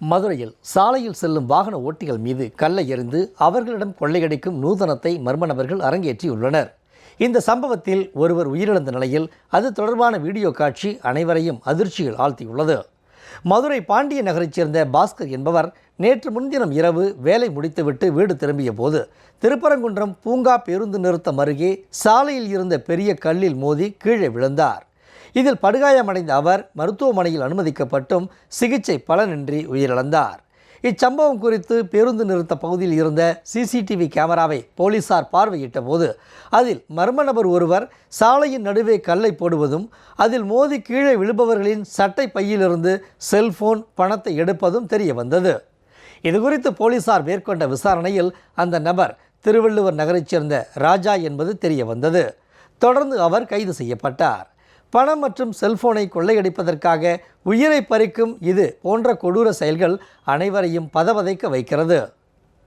மதுரையில் சாலையில் செல்லும் வாகன ஓட்டிகள் மீது கல்லை எறிந்து அவர்களிடம் கொள்ளையடிக்கும் நூதனத்தை மர்ம நபர்கள் அரங்கேற்றியுள்ளனர். இந்த சம்பவத்தில் ஒருவர் உயிரிழந்த நிலையில் அது தொடர்பான வீடியோ காட்சி அனைவரையும் அதிர்ச்சியில் ஆழ்த்தியுள்ளது. மதுரை பாண்டிய நகரைச் சேர்ந்த பாஸ்கர் என்பவர் நேற்று முன்தினம் இரவு வேலை முடித்துவிட்டு வீடு திரும்பிய போது திருப்பரங்குன்றம் பூங்கா பேருந்து நிறுத்தம் அருகே சாலையில் இருந்த பெரிய கல்லில் மோதி கீழே விழுந்தார். இதில் படுகாயமடைந்த அவர் மருத்துவமனையில் அனுமதிக்கப்பட்டும் சிகிச்சை பலனின்றி உயிரிழந்தார். இச்சம்பவம் குறித்து பேருந்து நிறுத்த பகுதியில் இருந்த சிசிடிவி கேமராவை போலீசார் பார்வையிட்ட போது அதில் மர்ம நபர் ஒருவர் சாலையின் நடுவே கல்லை போடுவதும் அதில் மோதி கீழே விழுபவர்களின் சட்டை பையிலிருந்து செல்போன் பணத்தை எடுப்பதும் தெரிய வந்தது இதுகுறித்து போலீசார் மேற்கொண்ட விசாரணையில் அந்த நபர் திருவள்ளுவர் நகரைச் சேர்ந்த ராஜா என்பது தெரிய வந்தது தொடர்ந்து அவர் கைது செய்யப்பட்டார். பணம் மற்றும் செல்போனை கொள்ளையடிப்பதற்காக உயிரை பறிக்கும் இது போன்ற கொடூர செயல்கள் அனைவரையும் பதவதைக்க வைக்கிறது.